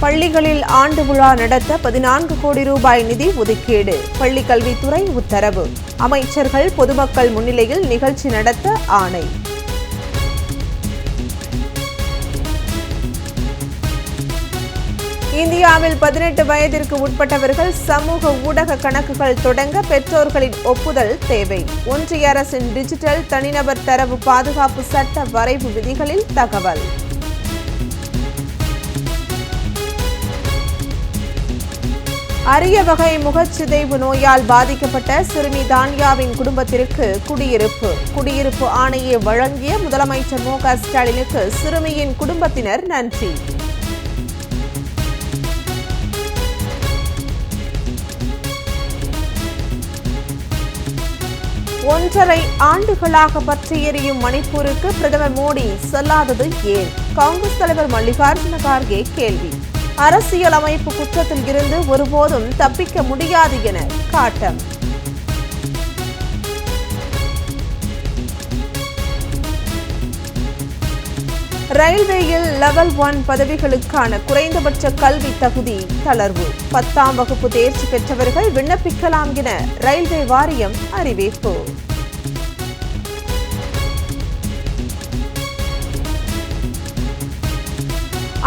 பள்ளிகளில் ஆண்டு விழா நடத்த பதினான்கு கோடி ரூபாய் நிதி ஒதுக்கீடு. பள்ளி கல்வித்துறை உத்தரவு. அமைச்சர்கள் பொதுமக்கள் முன்னிலையில் நிகழ்ச்சி நடத்த ஆணை. இந்தியாவில் பதினெட்டு வயதிற்கு உட்பட்டவர்கள் சமூக ஊடக கணக்குகள் தொடங்க பெற்றோர்களின் ஒப்புதல் தேவை. ஒன்றிய அரசின் டிஜிட்டல் தனிநபர் தரவு பாதுகாப்பு சட்ட வரைவு விதிகளில் தகவல். அரிய வகை முகச்சிதைவு நோயால் பாதிக்கப்பட்ட சிறுமி தான்யாவின் குடும்பத்திற்கு குடியிருப்பு. குடியிருப்பு ஆணையை வழங்கிய முதலமைச்சர் மு க ஸ்டாலினுக்கு சிறுமியின் குடும்பத்தினர் நன்றி. ஒன்றரை ஆண்டுகளாக பற்றி எறியும் மணிப்பூருக்கு பிரதமர் மோடி செல்லாதது ஏன்? காங்கிரஸ் தலைவர் மல்லிகார்ஜுன கார்கே கேள்வி. அரசியலமைப்பு குற்றத்தில் இருந்து ஒருபோதும் தப்பிக்க முடியாது என காட்டம் ரயில்வேயில் லெவல் ஒன் பதவிகளுக்கான குறைந்தபட்ச கல்வி தகுதி தளர்வு. பத்தாம் வகுப்பு தேர்ச்சி பெற்றவர்கள் விண்ணப்பிக்கலாம் என ரயில்வே வாரியம் அறிவிப்பு.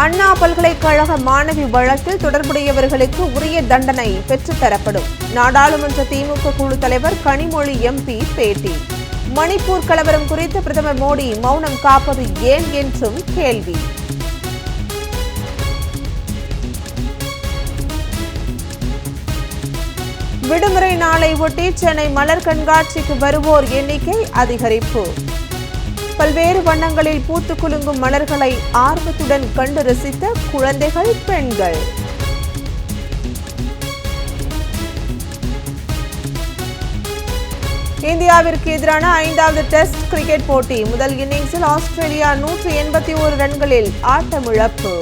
அண்ணா பல்கலைக்கழக மாணவி வழக்கில் தொடர்புடையவர்களுக்கு உரிய தண்டனை பெற்றுத்தரப்படும். நாடாளுமன்ற திமுக குழு தலைவர் கனிமொழி எம்பி பேட்டி. மணிப்பூர் கலவரம் குறித்து பிரதமர் மோடி மௌனம் காப்பது ஏன் என்றும் கேள்வி. விடுமுறை நாளை ஒட்டி சென்னை மலர் கண்காட்சிக்கு வருவோர் எண்ணிக்கை அதிகரிப்பு. பல்வேறு வண்ணங்களில் பூத்து குலுங்கும் மலர்களை ஆர்வத்துடன் கண்டு ரசித்த குழந்தைகள் பெண்கள். இந்தியாவிற்கு எதிரான ஐந்தாவது டெஸ்ட் கிரிக்கெட் போட்டி. முதல் இன்னிங்ஸில் ஆஸ்திரேலியா நூற்று எண்பத்தி ஓரு ரன்களில் ஆட்டமிழப்பு.